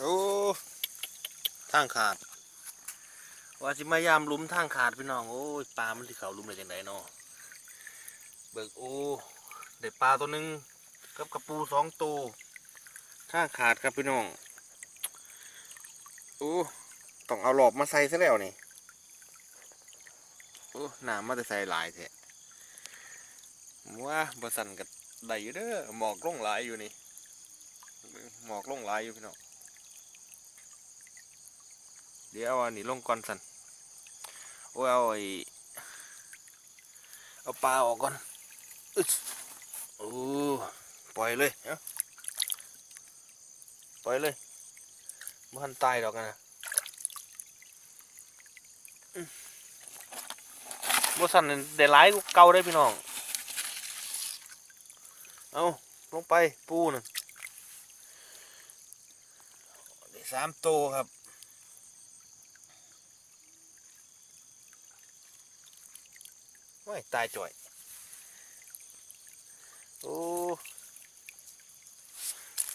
โอ้ทางขาด ว่าสิมายามลุมทางขาดพี่น้อง โอ้ยปลา มันที่เขาลุมได้จังไดเนาะเบิกโอ้ได้ปลาตัวหนึงกับกระปูสองตัวทางขาดครับพี่น้องโอ้ต้องเอาหลอบมาใส่ซะแล้วนี่โอ้น้ำมาแต่ใส่หลายแท้ว่าบสันกับได้อยู่เด้อหมอกล่งหลายอยู่นี่หมอกล่งหลายอยู่พี่น้อง เดี๋ยวเอาอันนี้ลงก่อนสันโอ้ยเอาไอ้เอาปลาออกก่อนอึ๊ดโอ้ปล่อยเลยเอ้าปล่อยเลยมันตายดอกกันนะอืมบ่สั่นได้หลายกว่เกาได้พี่น้อง เอาลงไปปูน่ะได้สามโตครับ ว้ยตายจ่อย โอ้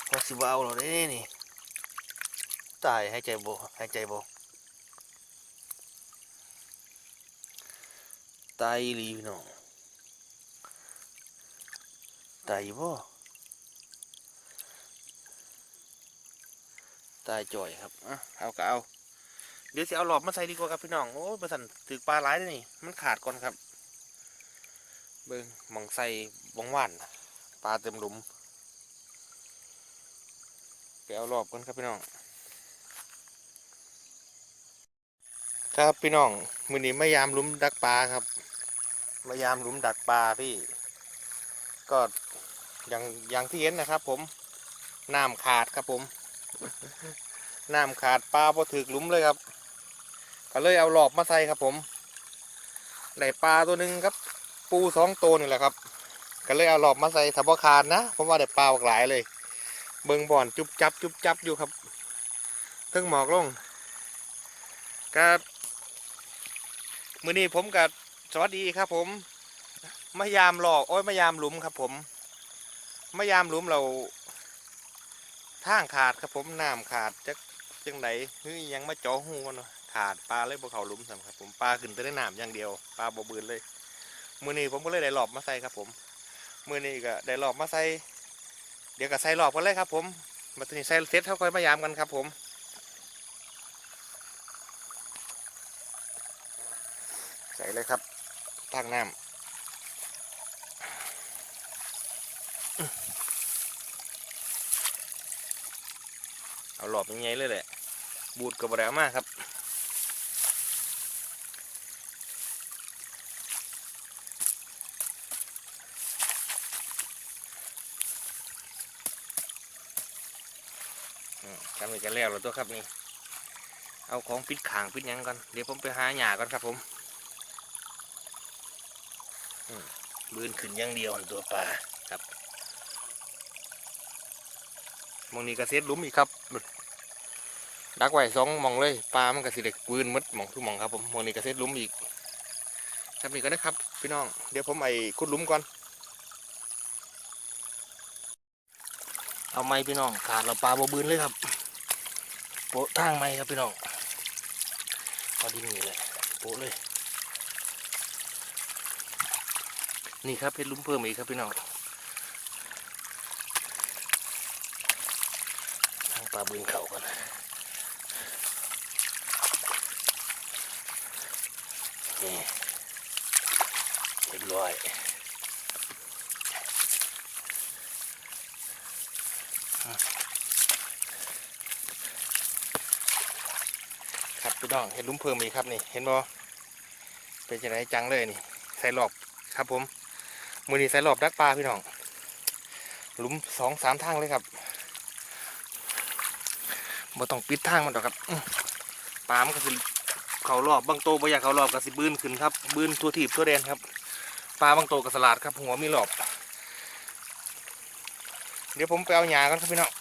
พอสิบเอาเราได้นี่ ตายใหายใจโบ่หายใจโบตายลีพี่น้องตายบ่ตายจ่อยครับอะเอาก็เอา เดี๋ยวสิเอาหลอบมาใส่ดีกว่าครับพี่น้อง โอ้ยประสันถือปลาหลายเลยนี่ มันขาดก่อนครับ เบิ่งมองใส่บงว่านปลาเต็มหลุมไปเอารอบกันครับพี่น้อง ครับพี่น้องมือนี้มายามหลุมดักปลาครับมายามหลุมดักปลาพี่ ก็อย่างอย่างที่เห็นนะครับ ผมน้ำขาดครับผมน้ำขาดปลาพอถึกหลุมเลยครับ ก็เลยเอาหลอบมาใส่ครับผมได้ปลาตัวหนึ่งครับ ปูสองตัวนี่แหละครับ ก็เลยเอาหลอบมาใส่ทับคานนะผมว่าได้ปลาหลายเลย เบิงบ่อนจุบจับจุบจับอยู่ครับเพิ่งหมอกลงก็มือนี้ผมกับสวัสดีครับ ผมมายามหลอกโอ้ยมายามหลุมครับ ผมมายามหลุมเราทางขาดครับผมน้ำขาดจักจังไดเฮ้ยยังมาจ่อหูกันเนาะขาดปลาเลยบ่เขาหลุมสำครับผมปลาขึ้นแต่ได้น้ำอย่างเดียว ปลาบ่บืนเลย มือนี้ผมก็เลยได้หลอบมาใส่ครับผม มือนี้ก็ได้หลอบมาใส่ เดี๋ยวก็ใส่หลอบกันเลยครับ ผมมาตัวนี้ใส่เซตเท่าค่อยมายามกันครับผมใส่เลยครับตั้งน้ำเอาหลอบยังไงเลยแหละ บูดกับบแรมากครับ ทำอีกกันแล้วแล้วตัวครับนี่ เอาของปิดขางปิดหยังก่อน เดี๋ยวผมไปหาหญ้าก่อนครับผมอืมบืนขึ้นอย่างเดียวตัวปลาครับหมองนี้กระเซ็ดหลุมอีกครับดักไว้สองหมองเลยปลามันกระสิเด็กปืนหมดหมองทุกหมองครับผมหมองนี้กระเซ็ดหลุมอีกครับนี่ก็ได้ครับพี่น้อง เดี๋ยวผมไอ้ขุดหลุมก่อน เอาไม้พี่น้องขาดเราปลาบบืนเลยครับโปะทางไม้ครับพี่น้องพอดีนี่เลยโปะเลย นี่ครับเพชรลุ้มเพิ่มอีกครับพี่น้องทางปลาบืนเข่ากันนี่เรียบร้อย ครับ พี่น้องเห็นลุ้มเพิ่มอีกครับนี่เห็นบ่เป็นจังไรจังเลยนี่ใส่หลอบครับผมมือนี้ใส่หลอบดักปลาพี่น้องลุ้มสองสามทางเลยครับบ่ต้องปิดทางมันหรอกครับปลามันก็สิเขารอบบางโตวบ่อยากเขารอบก็สิบืนขึ้นครับ บืนทั่วทีบทั่วแดนครับปลาบางโตวก็สลัดครับหัวมีหลอบเดี๋ยวผมไปเอาหญ้ากันครับพี่น้อง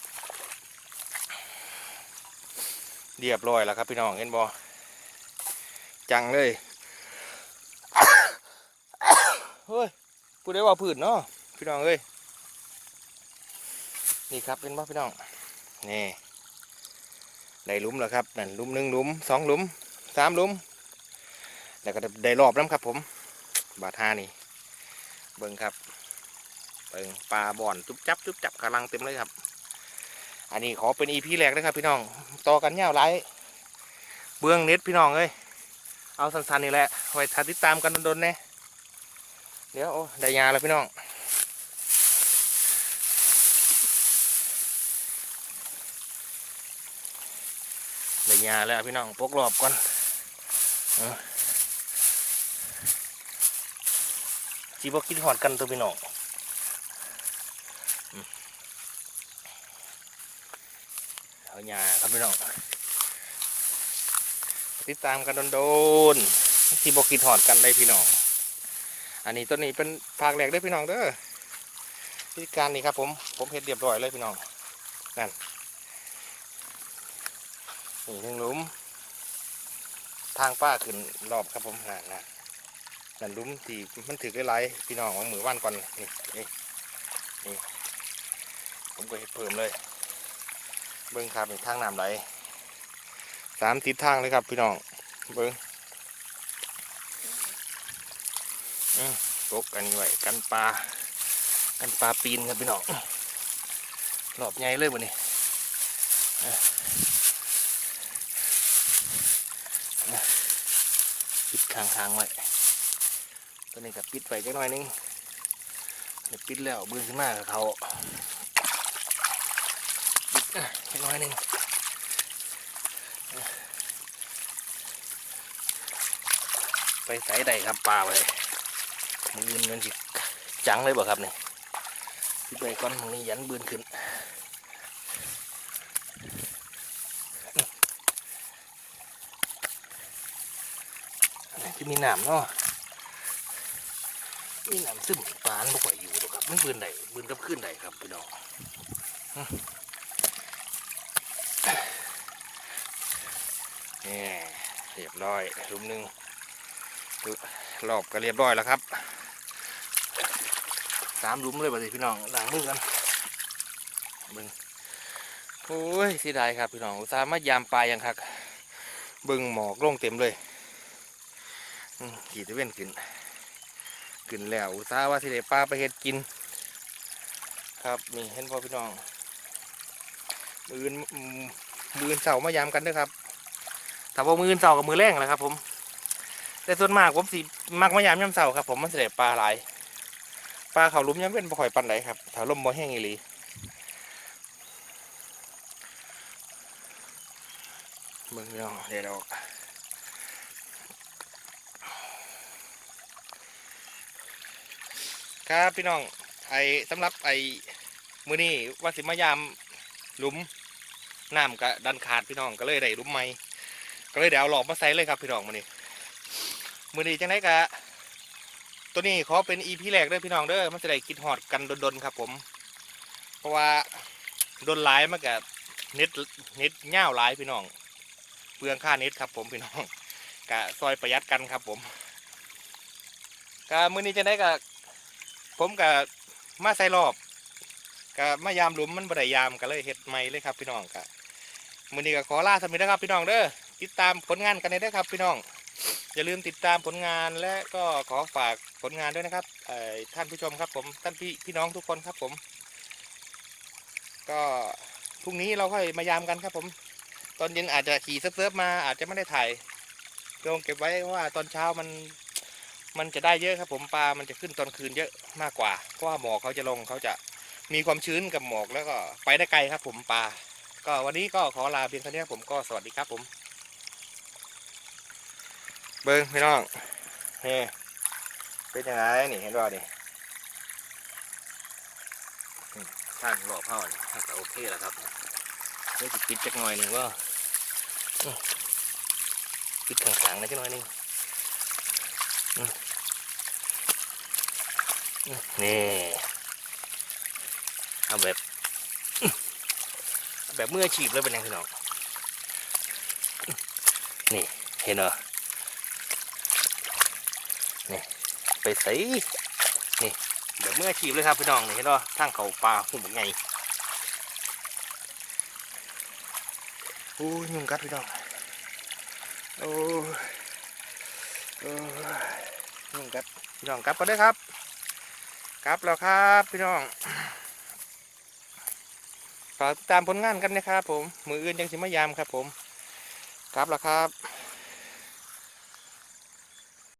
เรียบร้อยแล้วครับพี่น้องเห็นบอจังเลยเฮ้ยพูดได้ว่าผืนเนาะพี่น้องเอ้ยนี่ครับเป็นบ่พี่น้องนี่ได้ลุ้มแล้วครับนั่นหลุมหนึ่งลุ้มสองลุ้มสามลุ้มแล้วก็ได้รอบน้ำครับผม บาทานี่เบิ่งครับเบิ่งปลาบ่อนจุ๊บจับจุ๊บจับกำลังเต็มเลยครับ อันนี้ขอเป็นอีพีแรกนะครับพี่น้องต่อกันยาวไรเบื้องเน็ตพี่น้องเอ้ยเอาสั้นๆนี่แหละไว้ติดตามกันโดนๆแน่เดี๋ยวโอ้ได้ยาแล้วพี่น้องได้ยาแล้วพี่น้องพกรอบก่อนอจีบกินหอดกันตัวพี่น้องอืม เอายาครับพี่น้องติดตามกันโดนๆที่บอกกินหอดกันได้พี่น้อง อันนี้ตัวนี้เป็นภาคแรกได้พี่น้องเด้อวิธีการนี้ครับผมผมเฮ็ดเรียบร้อยเลยพี่น้องนั่นนี่หนึ่งหลุม ทางป้าขึ้นรอบครับผมนั่นนะนั่นหลุมที่มันถือไว้ไรพี่น้องของมือว่านก่อนนี่นี่นี่ผมก็เฮ็ดเพิ่มเลย เบิ้งครับนี่ทางน้ำไหลสามทิศทางเลยครับพี่น้องเบิ้งอืมตกอันนี้ไว้กันปลากันปลาปีนครับพี่น้องรอบใหญ่เลยวันนี้ปิดค้างๆไว้ตัวนี้ก็ปิดไว้จักหน่อยนึงเดี๋ยวปิดแล้วเบื้องขึ้นมากับเขา น่อยหนึงอะไปใส่ใดครับปลาไปมืออื่นมันสิจังเลยบ่ครับนี่ปิดไว้ก่อนมึงนี่ยันเบือนขึ้นจะมีหนามเนาะมีหนามซึมปานบ่ค่อยอยู่หรอกครับไม่บืนไหนบืนกับขึ้นไหนครับพี่น้องอืม นี่เรียบร้อยลุมหนึ่งรอบก็เรียบร้อยแล้วครับสามลุมเลยบัดนี้พี่น้องล้างมือกันบึงโอ้ยเสียดายครับพี่น้องอุตส่าห์มายามปลายยังครับบึงหมอกลงเต็มเลยขี่ตะเวนขึ้นขึ้นแล้วอุตส่าห์ว่าสิได้ปลาไปเฮ็ดกิน ครับนี่เห็นพ่อพี่น้องมืออื่นอืมมืออื่นเสามายามกันด้วยครับ ถ้าว่ามืออื่นเสากับมือแรงแหละครับ ผม แต่ส่วนมากผมสิมักมายามยามเสาครับ ผมมันเสิได้ปลาหลายปลาเขาลุ่มยามเป็นบ่ค่อยปันไหนครับถ้าลมบ่แห้งอีหลีเบิ่งพี่น้องเดี๋ยวเราครับพี่น้องไอสำหรับไอมือนี้ว่าสิมายามหลุมน้ำกะดันขาดพี่น้องก็เลยได้หลุมใหม่ ก็เลยเดี๋ยวเอาหลอกมาใส่เลยครับพี่น้องมือนี้มือนี้จังไดกะตัวนี้ขอเป็นอีพีแรกเด้อพี่น้องเด้อมันจะได้กินหอดกันดนๆครับ ผม เพราะว่าโดนหลายมันกะเน็ตเน็ตเง่าหลายพี่น้อง เปลืองค่าเน็ตครับ ผมพี่น้องกะซอยประหยัดกันครับ ผมกะมือนี้จังไดกะผมกับมาใส่รอบกับมายามหลุมมันบไดยามก็เลยเฮ็ดใหม่เลยครับ พี่น้องกับมื้อนี้ก็ขอลาสมิธนะครับพี่น้องเด้อ ติดตามผลงานกันได้เด้อครับพี่น้อง อย่าลืมติดตามผลงานและก็ขอฝากผลงานด้วยนะครับท่านผู้ชมครับผมท่านพี่พี่น้องทุกคนครับผม ก็พรุ่งนี้เราค่อยมายามกันครับผม ตอนเย็นอาจจะขี่เซิร์ฟมาอาจจะไม่ได้ถ่ายลงเก็บไว้เพราะว่าตอนเช้ามันมันจะได้เยอะครับผมปลา มันจะขึ้นตอนคืนเยอะมากกว่า เพราะว่าหมอกเขาจะลงเขาจะมีความชื้นกับหมอกแล้วก็ไปได้ไกลครับผมปลา ก็วันนี้ก็ขอลาเพียงเท่านี้ผมก็สวัสดีครับผม เบิ้งพี่น้องเฮ้เป็นยังไงนี่เห็นว่านี่ท่านหลอกเข้านี่ท่านก็โอเคแล้วครับนี่จะปิดจักหน่อยหนึ่งว่าปิดข้างๆนะจักหน่อยหนึ่งนี่เอาแบบแบบเมืออาชีพเลยเป็นยังไงพี่น้องนี่เห็นเหรอ นี่ไปใส่นี่แบบมืออชีพเลยครับพี่น้องนี่เห็นหรอทางเขาปลาหุ่มไงโอ้ยยุงกัดพี่น้องโอ้ยโอ้ยุงกัดพี่น้องกลับก็ได้ครับกลับแล้วครับพี่น้องฝากติดตามผลงานกันนะครับผมมืออื่นยังสิมายามครับผมกลับแล้วครับ